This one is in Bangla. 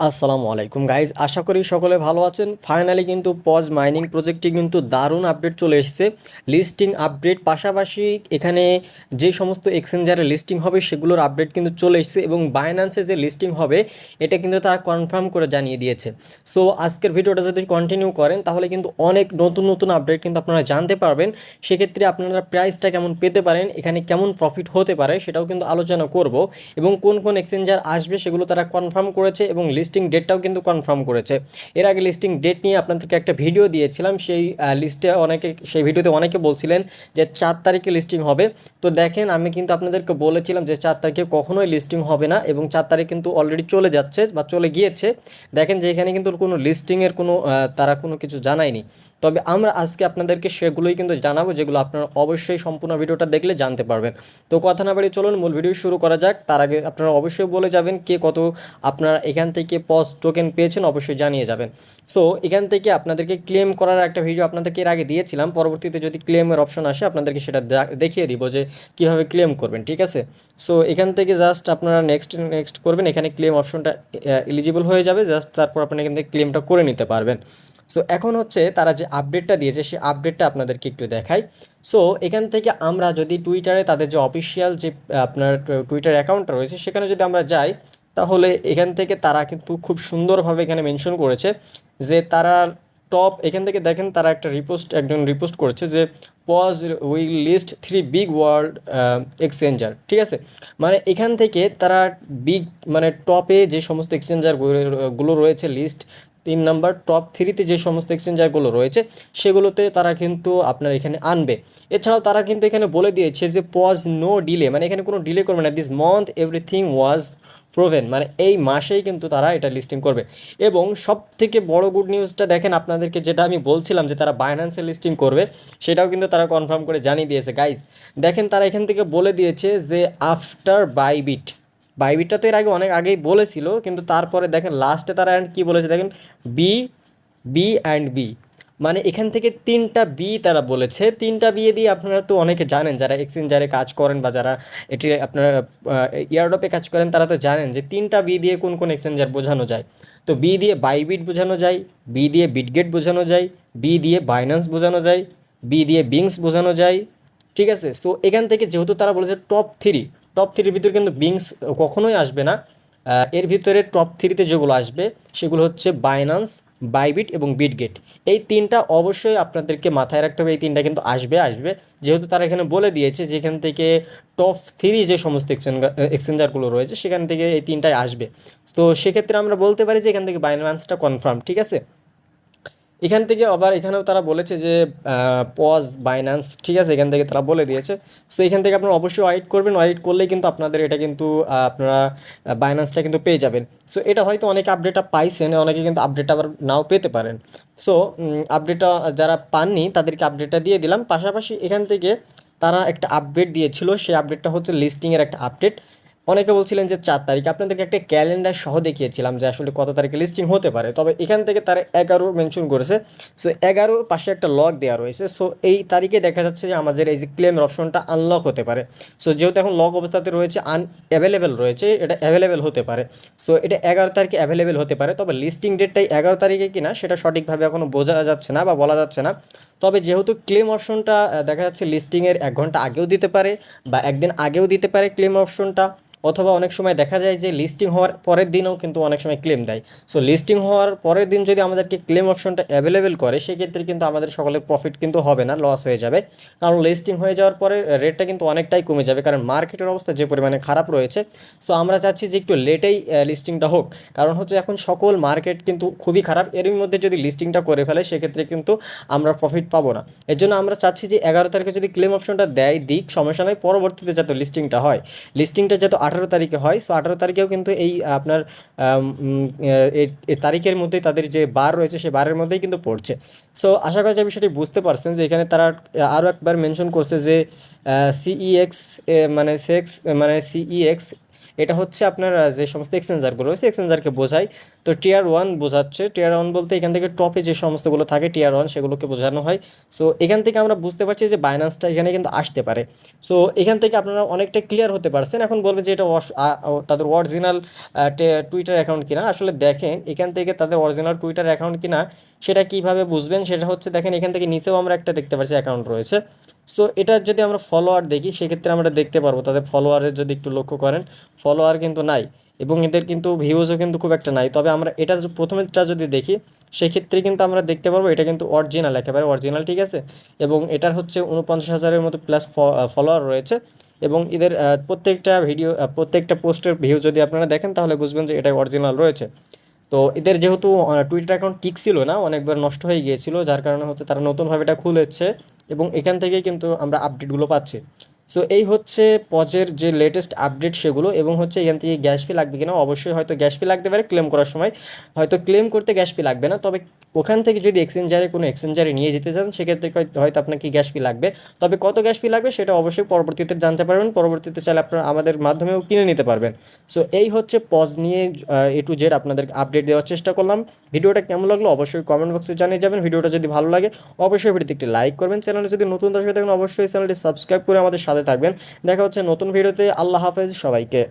আসসালামু আলাইকুম গাইজ আশা করি সকলে ভালো আছেন। ফাইনালি কিন্তু পজ মাইনিং প্রজেক্টটি কিন্তু দারুণ আপডেট চলে এসেছে। লিস্টিং আপডেট পাশাপাশি এখানে যে সমস্ত এক্সচেঞ্জারে লিস্টিং হবে, সেগুলোর আপডেট কিন্তু চলে এসেছে এবং বায়নান্সে যে লিস্টিং হবে, এটা কিন্তু তারা কনফার্ম করে জানিয়ে দিয়েছে। সো আজকের ভিডিওটা যদি কন্টিনিউ করেন, তাহলে কিন্তু অনেক নতুন নতুন আপডেট কিন্তু আপনারা জানতে পারবেন। সেক্ষেত্রে আপনারা প্রাইসটা কেমন পেতে পারেন, এখানে কেমন প্রফিট হতে পারে, সেটাও কিন্তু আলোচনা করব এবং কোন কোন এক্সচেঞ্জার আসবে, সেগুলো তারা কনফার্ম করেছে এবং লিস্টিং ডেটটাও কিন্তু কনফার্ম করেছে। এর আগে লিস্টিং ডেট নিয়ে আপনাদেরকে একটা ভিডিও দিয়েছিলাম, সেই লিস্টে অনেকে, সেই ভিডিওতে অনেকে বলছিলেন যে চার তারিখে লিস্টিং হবে। তো দেখেন, আমি কিন্তু আপনাদেরকে বলেছিলাম যে চার তারিখে কখনোই লিস্টিং হবে না এবং চার তারিখ কিন্তু অলরেডি চলে যাচ্ছে বা চলে গিয়েছে। দেখেন যে এখানে কিন্তু কোনো লিস্টিংয়ের কোনো তারা কোনো কিছু জানায়নি। তবে আমরা আজকে আপনাদেরকে সেগুলোই কিন্তু জানাব, যেগুলো আপনারা অবশ্যই সম্পূর্ণ ভিডিওটা দেখলে জানতে পারবেন। তো কথা না বাড়ি চলুন, মূল ভিডিও শুরু করা যাক। তার আগে আপনারা অবশ্যই বলে যাবেন কে কত, আপনারা এখান থেকে পজ টোকেন পেয়েছেন অবশ্যই জানিয়ে যাবেন। সো এখান থেকে আপনাদেরকে ক্লেম করার একটা ভিডিও আপনাদেরকে এর আগে দিয়েছিলাম। পরবর্তীতে যদি ক্লেমের অপশন আসে, আপনাদেরকে সেটা দেখিয়ে দিব যে কীভাবে ক্লেম করবেন, ঠিক আছে? সো এখান থেকে জাস্ট আপনারা নেক্সট নেক্সট করবেন। এখানে ক্লেম অপশনটা এলিজিবল হয়ে যাবে। জাস্ট তারপর আপনি এখান থেকে ক্লেমটা করে নিতে পারবেন। সো এখন হচ্ছে তারা যে আপডেটটা দিয়েছে, সেই আপডেটটা আপনাদেরকে একটু দেখাই। সো এখান থেকে আমরা যদি টুইটারে তাদের যে অফিসিয়াল যে আপনার টুইটার অ্যাকাউন্টটা রয়েছে, সেখানে যদি আমরা যাই তাহলে এখান থেকে তারা কিন্তু খুব সুন্দরভাবে এখানে মেনশন করেছে যে তারা টপ এখান থেকে দেখেন তারা একটা রিপোস্ট একজন রিপোস্ট করেছে যে Paws will list three big world exchanger ঠিক আছে? মানে এখান থেকে তারা বিগ মানে টপে যে সমস্ত এক্সচেঞ্জারগুলো রয়েছে লিস্ট তিন নাম্বার টপ থ্রিতে যে সমস্ত এক্সচেঞ্জারগুলো রয়েছে সেগুলোতে তারা কিন্তু আপনার এখানে আনবে। এছাড়াও তারা কিন্তু এখানে বলে দিয়েছে যে পজ নো ডিলে মানে এখানে কোনো ডিলে করবে না this month everything was proven মানে এই মাসেই কিন্তু তারা এটা লিস্টিং করবে। এবং সব থেকে বড় গুড নিউজটা দেখেন আপনাদেরকে যেটা আমি বলছিলাম যে তারা বাইন্যান্সে লিস্টিং করবে, সেটাও কিন্তু তারা কনফার্ম করে জানিয়ে দিয়েছে। গাইজ দেখেন তারা এখান থেকে বলে দিয়েছে যে আফটার বাইবিট বাইবিটটা তো এর আগে অনেক আগেই বলেছিল, কিন্তু তারপরে দেখেন লাস্টে তারা অ্যান্ড কী বলেছে দেখেন? বি বি অ্যান্ড বি মানে এখান থেকে তিনটা বি তারা বলেছে। তিনটা বিয়ে দিয়ে আপনারা তো অনেকে জানেন, যারা এক্সচেঞ্জারে কাজ করেন বা যারা এটি আপনারা ইয়ারডপে কাজ করেন, তারা তো জানেন যে তিনটা বি দিয়ে কোন কোন এক্সচেঞ্জার বোঝানো যায়। তো বি দিয়ে বাইবিট বোঝানো যায় বি দিয়ে বিটগেট বোঝানো যায় বি দিয়ে বাইন্যান্স বোঝানো যায় বি দিয়ে বিংস বোঝানো যায়, ঠিক আছে? সো এখান থেকে যেহেতু তারা বলেছে টপ থ্রি টপ থ্রির ভিতরে কিন্তু বিংস কখনোই আসবে না। এর ভিতরে টপ থ্রিতে যেগুলো আসবে, সেগুলো হচ্ছে বাইনান্স বাইবিট এবং বিটগেট এই তিনটা অবশ্যই আপনাদেরকে মাথায় রাখতে হবে। এই তিনটা কিন্তু আসবে আসবে। যেহেতু তারা এখানে বলে দিয়েছে যেখান থেকে টপ থ্রি যে সমস্ত এক্সচেঞ্জারগুলো রয়েছে, সেখান থেকে এই তিনটাই আসবে। তো সেক্ষেত্রে আমরা বলতে পারি যে এখান থেকে বাইনান্সটা কনফার্ম ঠিক আছে? এখান থেকে আবার এখানেও তারা বলেছে যে পজ বাইন্যান্স ঠিক আছে, এখান থেকে তারা বলে দিয়েছে। সো এখান থেকে আপনারা অবশ্যই ওয়াইট করবেন। ওয়াইট করলেই কিন্তু আপনাদের এটা কিন্তু আপনারা বাইন্যান্সটা কিন্তু পেয়ে যাবেন। সো এটা হয়তো অনেকে আপডেটটা পাইছেন, অনেকে কিন্তু আপডেট আবার নাও পেতে পারেন। সো আপডেটটা যারা পাননি, তাদেরকে আপডেটটা দিয়ে দিলাম। পাশাপাশি এখান থেকে তারা একটা আপডেট দিয়েছিল। সেই আপডেটটা হচ্ছে লিস্টিংয়ের একটা আপডেট অনেকে বলছিলেন যে চার তারিখ। আপনাদেরকে একটা ক্যালেন্ডার সহ দেখিয়েছিলাম যে আসলে কত তারিখে লিস্টিং হতে পারে। তবে এখান থেকে তারা এগারো মেনশন করেছে। সো এগারো পাশে একটা লক দেওয়া রয়েছে। সো এই তারিখে দেখা যাচ্ছে যে আমাদের এই যে ক্লেমের অপশনটা আনলক হতে পারে। সো যেহেতু এখন লক অবস্থাতে রয়েছে আন অ্যাভেলেবেল রয়েছে, এটা অ্যাভেলেবেল হতে পারে। সো এটা এগারো তারিখে অ্যাভেলেবেল হতে পারে। তবে লিস্টিং ডেটটাই এগারো তারিখে কিনা, সেটা সঠিকভাবে এখনও বোঝা যাচ্ছে না বা বলা যাচ্ছে না। তবে যেহেতু ক্লেম অপশনটা দেখা যাচ্ছে লিস্টিংয়ের এক ঘণ্টা আগেও দিতে পারে বা একদিন আগেও দিতে পারে ক্লেম অপশনটা অথবা অনেক সময় দেখা যায় যে লিস্টিং হওয়ার পরের দিনও কিন্তু অনেক সময় ক্লেম দেয়। সো লিস্টিং হওয়ার পরের দিন যদি আমাদেরকে ক্লেম অপশনটা অ্যাভেলেবেল করে, সেক্ষেত্রে কিন্তু আমাদের সকলের প্রফিট কিন্তু হবে না লস হয়ে যাবে। কারণ লিস্টিং হয়ে যাওয়ার পরে রেটটা কিন্তু অনেকটাই কমে যাবে, কারণ মার্কেটের অবস্থা যে পরিমাণে খারাপ রয়েছে। সো আমরা চাচ্ছি যে একটু লেটেই লিস্টিংটা হোক। কারণ হচ্ছে এখন সকল মার্কেট কিন্তু খুবই খারাপ। এর মধ্যে যদি লিস্টিংটা করে ফেলে, সেক্ষেত্রে কিন্তু আমরা প্রফিট পাবো না। এর জন্য আমরা চাচ্ছি যে এগারো তারিখে যদি ক্লেম অপশনটা দেয়, দিক, সমস্যা নয় পরবর্তীতে যাতে লিস্টিংটা হয়। লিস্টিংটা যাতে আঠারো তারিখে হয় সো আঠারো তারিখেও কিন্তু এই আপনার তারিখের মধ্যেই তাদের যে বার রয়েছে সেই বারের মধ্যেই কিন্তু পড়ছে। সো আশা করা যায় বিষয়টি বুঝতে পারছেন যে এখানে তারা আরও একবার মেনশন করছে যে সিইএক্স মানে সেক্স মানে সিইএক্স এটা হচ্ছে আপনার যে সমস্ত এক্সচেঞ্জারগুলো রয়েছে এক্সচেঞ্জারকে বোঝায়। তো টিয়ার ওয়ান বোঝাচ্ছে। টিয়ার ওয়ান বলতে এখান থেকে টপে যে সমস্তগুলো থাকে টিয়ার ওয়ান সেগুলোকে বোঝানো হয়। সো এখান থেকে আমরা বুঝতে পারছি যে বাইন্যান্সটা এখানে কিন্তু আসতে পারে। সো এখান থেকে আপনারা অনেকটা ক্লিয়ার হতে পারছেন। এখন বলবে যে এটা তাদের অরিজিনাল টুইটার অ্যাকাউন্ট কিনা? আসলে দেখেন, এখান থেকে তাদের অরিজিনাল টুইটার অ্যাকাউন্ট কিনা, সেটা কীভাবে বুঝবেন? সেটা হচ্ছে দেখেন, এখান থেকে নিচেও আমরা একটা দেখতে পাচ্ছি অ্যাকাউন্ট রয়েছে। সো এটা যদি আমরা ফলোয়ার দেখি, সেক্ষেত্রে আমরা দেখতে পারব তাদের ফলোয়ারের যদি একটু লক্ষ্য করেন ফলোয়ার কিন্তু নাই এবং এদের কিন্তু ভিউজও কিন্তু খুব একটা নাই। তবে আমরা এটা প্রথমেরটা যদি দেখি, সেক্ষেত্রে কিন্তু আমরা দেখতে পারব এটা কিন্তু অরিজিনাল একেবারে অরিজিনাল ঠিক আছে? এবং এটার হচ্ছে উনপঞ্চাশ হাজারের মতো প্লাস ফলোয়ার রয়েছে এবং এদের প্রত্যেকটা ভিডিও প্রত্যেকটা পোস্টের ভিউ যদি আপনারা দেখেন, তাহলে বুঝবেন যে এটা অরিজিনাল রয়েছে। তো এদের যেহেতু টুইটার অ্যাকাউন্ট ঠিক ছিল না, অনেকবার নষ্ট হয়ে গিয়েছিল, যার কারণে হচ্ছে তারা নতুনভাবে এটা খুলেছে এবং এখান থেকেই কিন্তু আমরা আপডেটগুলো পাচ্ছি। সো এই হচ্ছে পজের যে লেটেস্ট আপডেট সেগুলো এবং হচ্ছে এখান থেকে গ্যাস ফি লাগবে কিনা, অবশ্যই হয়তো গ্যাস ফি লাগতে পারে ক্লেম করার সময়। হয়তো ক্লেম করতে গ্যাস ফি লাগবে না, তবে ওখান থেকে যদি এক্সচেঞ্জারে কোনো এক্সচেঞ্জারে নিয়ে যেতে চান, সেক্ষেত্রে হয়তো- আপনাকে গ্যাস ফি লাগবে। তবে কত গ্যাস ফি লাগবে সেটা অবশ্যই পরবর্তীতে জানতে পারবেন, পরবর্তীতে চাইলে আপনারা আমাদের মাধ্যমেও কিনে নিতে পারবেন। সো এই হচ্ছে পজ নিয়ে এ টু জেড আপনাদের আপডেট দেওয়ার চেষ্টা করলাম। ভিডিওটা কেমন লাগল অবশ্যই কমেন্ট বক্সে জানিয়ে যাবেন। ভিডিওটা যদি ভালো লাগে, অবশ্যই ভিডিওতে একটি লাইক করবেন। চ্যানেলে যদি নতুন দর্শক থাকেন, অবশ্যই চ্যানেলটি সাবস্ক্রাইব করে আমাদের সাথে থাকবেন। দেখা হচ্ছে নতুন ভিডিওতে। আল্লাহ হাফেজ সবাইকে।